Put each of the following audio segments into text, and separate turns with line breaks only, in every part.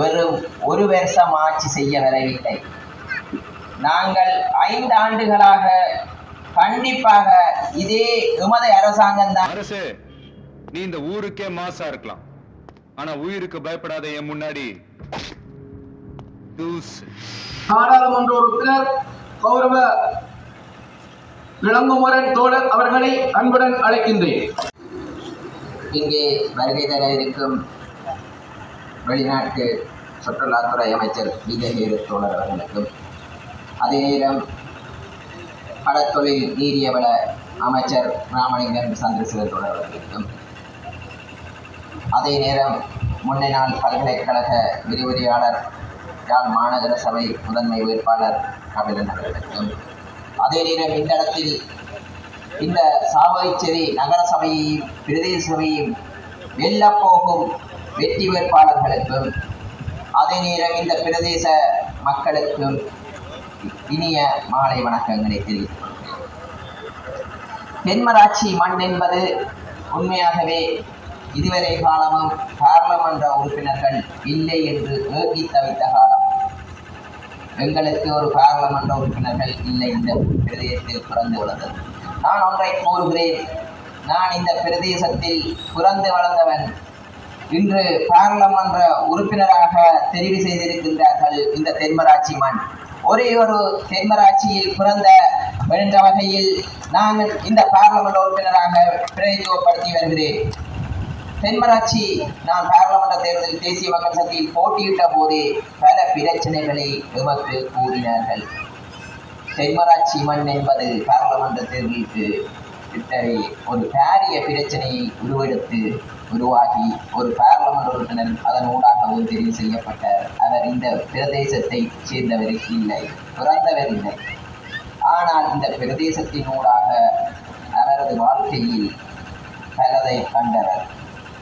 வெறும் ஒரு வருஷம் ஆட்சி செய்ய வரவில்லை. நாங்கள் ஐந்து ஆண்டுகளாக கண்டிப்பாக இதே எமது அரசாங்கம் தான்.
அரசு நீ இந்த ஊருக்கே மாசா இருக்கலாம். ஆனா உயிருக்கு பயப்படாத என் முன்னாடி.
நாடாளுமன்ற உறுப்பினர் கௌரவ இளங்குமரன் தோழர் அவர்களை அன்புடன் அழைக்கின்றேன்.
இங்கே வருகை தர இருக்கும் வெளிநாட்டு சுற்றுலாத்துறை அமைச்சர் விஜய் தோழர் அவர்களுக்கும். அதே நேரம் கடற்தொழில் நீரியவள அமைச்சர் ராமலிங்கம் சந்திரசேகர் தோழர் அவர்களுக்கும். அதே நேரம் முன்னை நாள் பல்கலைக்கழக விரிவுரையாளர் யாழ் மாநகர சபை முதன்மை வேட்பாளர் கபிலன் அவர்களுக்கும். அதே நேரம் இந்த இடத்தில் இந்த சாவகச்சேரி நகர சபையையும் பிரதேச சபையையும் வெல்லப்போகும் போகும் வெற்றி வேட்பாளர்களுக்கும் அதே நேரம் இந்த பிரதேச மக்களுக்கும் இனிய மாலை வணக்கங்களை தெரிவித்துக் கொள்கிறேன். தென்மராட்சி மண் என்பது உண்மையாகவே இதுவரை காலமும் பாராளுமன்ற உறுப்பினர்கள் இல்லை என்று ஏகி தவித்த காலம். எங்களுக்கு ஒரு பாராளுமன்ற உறுப்பினர்கள் இல்லை இந்த பிரதேசத்தில் பிறந்து வளர்ந்தது நான் ஒன்றை கூறுகிறேன். நான் இந்த பிரதேசத்தில் பிறந்து வளர்ந்தவன் இன்று பாராளுமன்ற உறுப்பினராக தெரிவு செய்திருக்கின்றார்கள் இந்த தென்மராட்சி மண். ஒரே ஒரு தென்மராட்சியில் பிறந்த என்ற வகையில் நான் இந்த பாராளுமன்ற உறுப்பினராக பிரதிநிதித்துவப்படுத்தி வருகிறேன். தென்மராட்சி நான் பாராளுமன்ற தேர்தலில் தேசிய மக்கள் சக்தியில் போட்டியிட்ட போதே பல பிரச்சனைகளை எமக்கு கூறினார்கள். தென்மராட்சி மண் என்பது பாராளுமன்ற தேர்தலுக்கு இத்தனை ஒரு பாரிய பிரச்சனையை உருவெடுத்து உருவாகி ஒரு பாராளுமன்ற உறுப்பினர் அதன் ஊடாகவும் தெரிவு செய்யப்பட்டார். அவர் இந்த பிரதேசத்தை சேர்ந்தவர் இல்லை பிறந்தவர் இல்லை. ஆனால் இந்த பிரதேசத்தின் ஊடாக அவரது வாழ்க்கையில் பலதை கண்டவர்.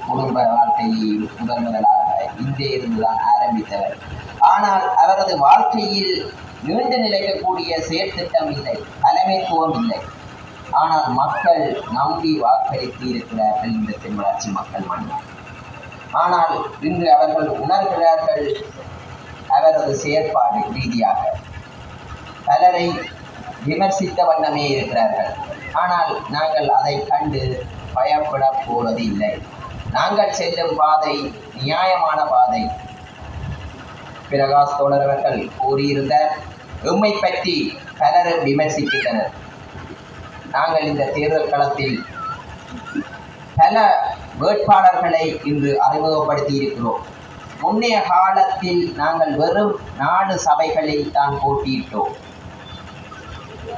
குடும்ப வாழ்க்கையில் முதன் முதலாக இங்கே இருந்துதான் ஆரம்பித்தவர். ஆனால் அவரது வாழ்க்கையில் நீண்டு நிலைக்கக்கூடிய செயற்திட்டம் இல்லை தலைமைத்துவம் இல்லை. ஆனால் மக்கள் நம்பி வாக்களித்து இருக்கிறார்கள் இந்த தென்மராட்சி மக்கள் மன்னர். ஆனால் இன்று அவர்கள் உணர்கிறார்கள் அவரது செயற்பாடு ரீதியாக. பலரை விமர்சித்த வண்ணமே இருக்கிறார்கள். ஆனால் நாங்கள் அதை கண்டு பயப்பட போவது இல்லை. நாங்கள் செல்லும் பாதை நியாயமான பாதை. பிரகாஷ் தோழர் அவர்கள் கூறியிருந்த எம்மை பற்றி பலரும் விமர்சிக்கின்றனர். நாங்கள் இந்த தேர்தல் களத்தில் பல வேட்பாளர்களை இன்று அறிமுகப்படுத்தி இருக்கிறோம் முன்னைய காலத்தில் நாங்கள் வெறும் நாலு சபைகளில் தான் போட்டியிட்டோம்.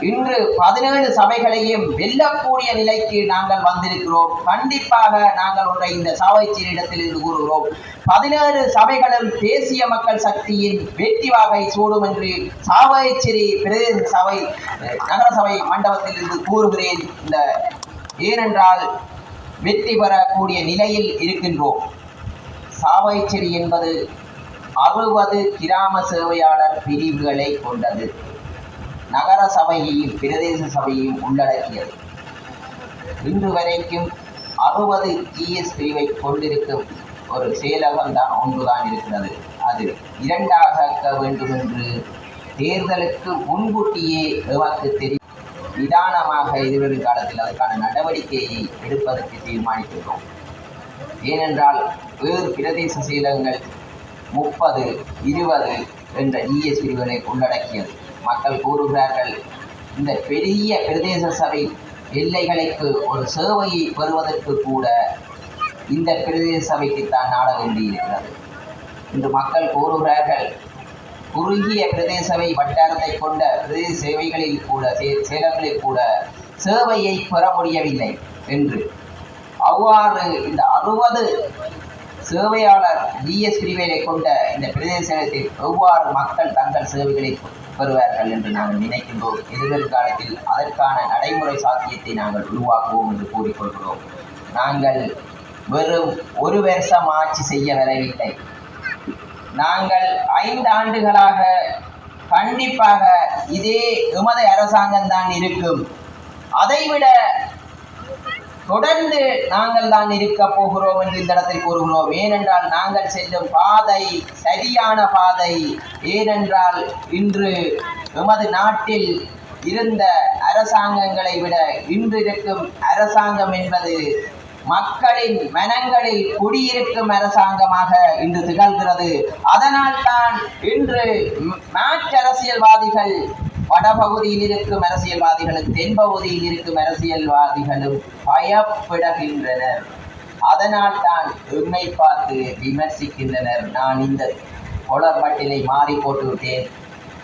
இன்று பதினேழு சபைகளையும் வெல்லக்கூடிய நிலைக்கு நாங்கள் வந்திருக்கிறோம். கண்டிப்பாக நாங்கள் ஒன்றை இந்த சாவைச்சீரிடத்தில் இருந்து கூறுகிறோம். பதினேழு சபைகளும் தேசிய மக்கள் சக்தியின் வெற்றி வாகை சூடும் என்று சாவைச்சேரி பிரதேச சபை அஹ், நகர சபை மண்டபத்தில் இருந்து கூறுகிறேன். இந்த ஏனென்றால் வெற்றி பெறக்கூடிய நிலையில் இருக்கின்றோம். சாவைச்சேரி என்பது அறுபது கிராம சேவையாளர் பிரிவுகளை கொண்டது. நகர சபையையும் பிரதேச சபையையும் உள்ளடக்கியது. இன்று வரைக்கும் அறுபது ஜிஎஸ் பிரிவை கொண்டிருக்கும் ஒரு செயலகம் தான் ஒன்றுதான் இருக்கிறது. அது இரண்டாக வேண்டும் என்று தேர்தலுக்கு முன்கூட்டியே எமக்கு தெரியும். நிதானமாக எதிர்வரும் காலத்தில் அதற்கான நடவடிக்கையை எடுப்பதற்கு தீர்மானித்துள்ளோம் ஏனென்றால் வேறு பிரதேச செயலகங்கள் முப்பது இருபது என்ற இஎஸ் பிரிவுகளை உள்ளடக்கியது. மக்கள் கூறுகிறார்கள். இந்த பெரிய பிரதேச சபை எல்லைகளுக்கு ஒரு சேவையை பெறுவதற்கு கூட இந்த பிரதேச சபைக்கு தான் நாட வேண்டியிருக்கிறது. இன்று மக்கள் கூறுகிறார்கள் குறுகிய பிரதேச சபை வட்டாரத்தை கொண்ட பிரதேச சேவைகளில் கூட சே- சேலங்களில் கூட சேவையை பெற முடியவில்லை என்று. அவ்வாறு இந்த அறுபது சேவையாளர் ஜிஎஸ் பிரிவினை கொண்ட இந்த பிரதேசத்தில் எவ்வாறு மக்கள் தங்கள் சேவைகளை பெறுவார்கள் என்று நாங்கள் நினைக்கின்றோம் எதிர்காலத்தில் அதற்கான நடைமுறை சாத்தியத்தை நாங்கள் உருவாக்குவோம் என்று கூறிக்கொள்கிறோம். நாங்கள் வெறும் ஒரு வருஷம் ஆட்சி செய்ய வரவில்லை. நாங்கள் ஐந்து ஆண்டுகளாக கண்டிப்பாக இதே எமது அரசாங்கம் தான் இருக்கும். அதைவிட தொடர்ந்து நாங்கள் தான் இருக்க போகிறோம் என்று இந்த இடத்தில் கூறுகிறோம். ஏனென்றால் நாங்கள் செல்லும் பாதை சரியான பாதை. ஏனென்றால் இன்று எமது நாட்டில் இருந்த அரசாங்கங்களை விட இன்று இருக்கும் அரசாங்கம் என்பது மக்களின் மனங்களில் குடியிருக்கும் அரசாங்கமாக இன்று திகழ்கிறது. அதனால் தான் இன்று மாற்று அரசியல்வாதிகள் வடபகுதியில் இருக்கும் அரசியல்வாதிகளும் தென்பகுதியில் இருக்கும் அரசியல்வாதிகளும் பயப்படுகின்றனர். அதனால் தான் எம்மை பார்த்து விமர்சிக்கின்றனர். நான் இந்த கொளர்பட்டிலை மாறி போட்டு விட்டேன்.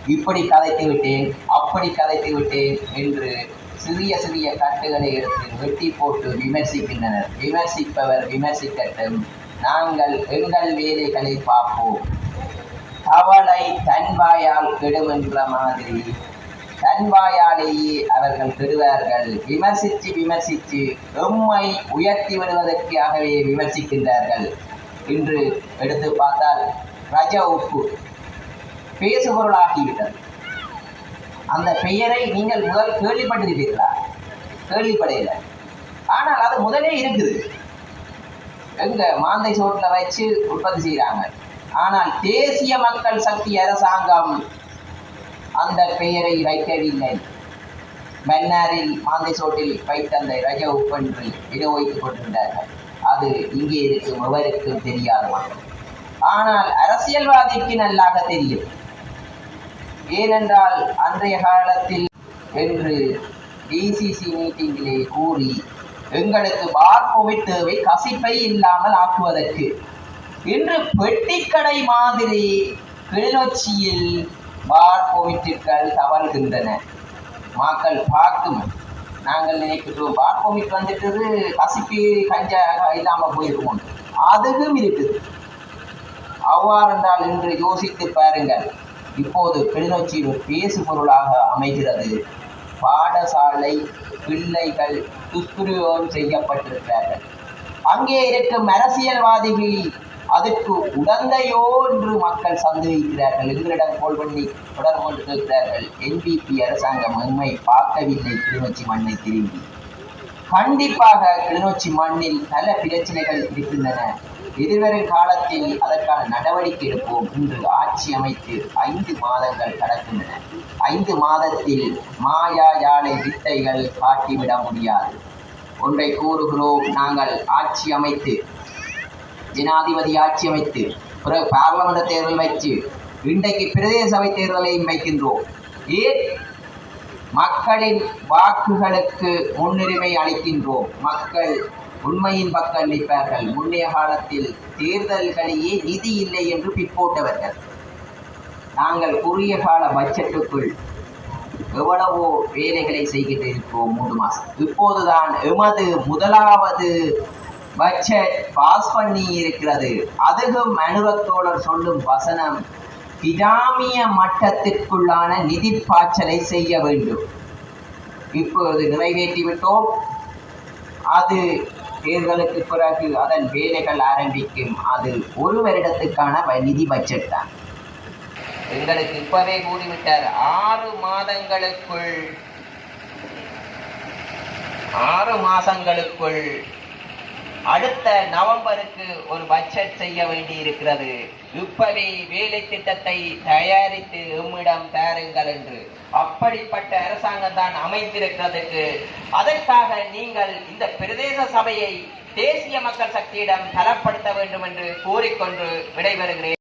இப்படி கதைத்து விட்டேன். அப்படி கதைத்து விட்டேன் என்று சிறிய சிறிய கட்டுகளை எடுத்து வெட்டி போட்டு விமர்சிக்கின்றனர். விமர்சிப்பவர் விமர்சிக்கட்டும். நாங்கள் எங்கள் வேலைகளை பார்ப்போம். தவளை தன்வாயால் கெடும் என்ற மாதிரி தன்வாயாலேயே அவர்கள் பெறுவார்கள். விமர்சித்து விமர்சித்து எம்மை உயர்த்தி விடுவதற்காகவே விமர்சிக்கின்றார்கள். இன்று எடுத்து பார்த்தால் ரஜ உப்பு பேசுபொருளாகிவிட்டது. அந்த பெயரை நீங்கள் முதல் கேள்விப்பட்டிருப்பீர்களா? கேள்விப்படையில. ஆனால் அது முதலே இருக்குது. எங்க மாந்தை சோட்டில் வச்சு உற்பத்தி செய்கிறாங்க. ஆனால் தேசிய மக்கள் சக்தி அரசாங்கம் அந்த பெயரை வைக்கவில்லை. மன்னாரில் மாந்தை சோட்டில் வைத்த அந்த ரஜ உப்பென்று விநியோகித்துக் கொண்டிருந்தார்கள். அது இங்கே இருக்கும் எவருக்கும் தெரியாத ஆனால் அரசியல்வாதிக்கு நல்லாக தெரியும். ஏனென்றால் அன்றைய காலத்தில் என்று டிசிசி மீட்டிங்கிலே கூறி எங்களுக்கு பார்ப்போவிட் தேவை கசிப்பை இல்லாமல் ஆக்குவதற்கு. இன்று பெட்டிக்கடை மாதிரி கிளிநொச்சியில் பார்ப்போவிட்டுகள் தவறுகின்றன. மக்கள் பார்க்கும். நாங்கள் நினைக்கிறோம் பார்ப்போமிட் வந்துட்டது கசிப்பி கஞ்சா இல்லாமல் போயிருக்கோம். அதுவும் இருக்குது. அவ்வாறென்றால் இன்று யோசித்து பாருங்கள். இப்போது கிளிநொச்சி ஒரு பேசு பொருளாக அமைகிறது. பாடசாலை பிள்ளைகள் துஷ்பிரயோகம் செய்யப்பட்டிருக்கிறார்கள். அங்கே இருக்கும் அரசியல்வாதிகள் அதற்கு உடந்தையோ என்று மக்கள் சந்தேகிக்கிறார்கள். எங்களிடம் கோல் பண்ணி தொடர்பு கொண்டு கேட்கிறார்கள். என்பிபி அரசாங்கம் எம்மை பார்க்கவில்லை. கிளிநொச்சி மண்ணை திரும்பி. கண்டிப்பாக கிளிநொச்சி மண்ணில் பல பிரச்சனைகள் இருக்கின்றன. எதிர்வரும் காலத்தில் அதற்கான நடவடிக்கை எடுப்போம் என்று ஆட்சி அமைத்து ஐந்து மாதங்கள் கடக்கின்றன. ஐந்து மாதத்தில் மாயா யாழை வித்தைகள் காட்டிவிட முடியாது. ஒன்றை கூறுகிறோம். நாங்கள் ஆட்சி அமைத்து ஜனாதிபதி ஆட்சி அமைத்து பிறகு பார்லமெண்ட் தேர்தல் வைத்து இன்றைக்கு பிரதேச சபை தேர்தலையும் வைக்கின்றோம். ஏன் மக்களின் வாக்குகளுக்கு முன்னுரிமை அளிக்கின்றோம். மக்கள் உண்மையின் பக்கம் நிற்பார்கள். முன்னைய காலத்தில் தேர்தல்களையே நிதி இல்லை என்று பிற்போட்டவர்கள். நாங்கள் குறுகிய கால பட்ஜெட்டுக்குள் எவ்வளவோ வேலைகளை செய்கிட்டு இருக்கிறோம் மூன்று மாசம். இப்போதுதான் எமது முதலாவது பட்ஜெட் பாஸ் பண்ணி இருக்கிறது. அதுவும் அனுரத்தோழர் சொல்லும் வசனம் கிராமிய மட்டத்திற்குள்ளான நிதி பாய்ச்சலை செய்ய வேண்டும். இப்போது நிறைவேற்றிவிட்டோம். அது தேர்தலுக்கு பிறகு அதன் வேலைகள் ஆரம்பிக்கும். அது ஒரு வருடத்துக்கான நிதி பட்ஜெட் தான். எங்களுக்கு இப்பவே கூறிவிட்டார் ஆறு மாதங்களுக்குள் ஆறு மாதங்களுக்குள் அடுத்த நவம்பருக்கு ஒரு பட்ஜெட் செய்ய வேண்டி இருக்கிறது இப்பவே வேலை திட்டத்தை தயாரித்து எம்மிடம் தயாருங்கள் என்று. அப்படிப்பட்ட அரசாங்கம் தான் அமைந்திருக்கிறதுக்கு. அதற்காக நீங்கள் இந்த பிரதேச சபையை தேசிய மக்கள் சக்தியிடம் தரப்படுத்த வேண்டும் என்று கூறிக்கொண்டு விடைபெறுகிறேன்.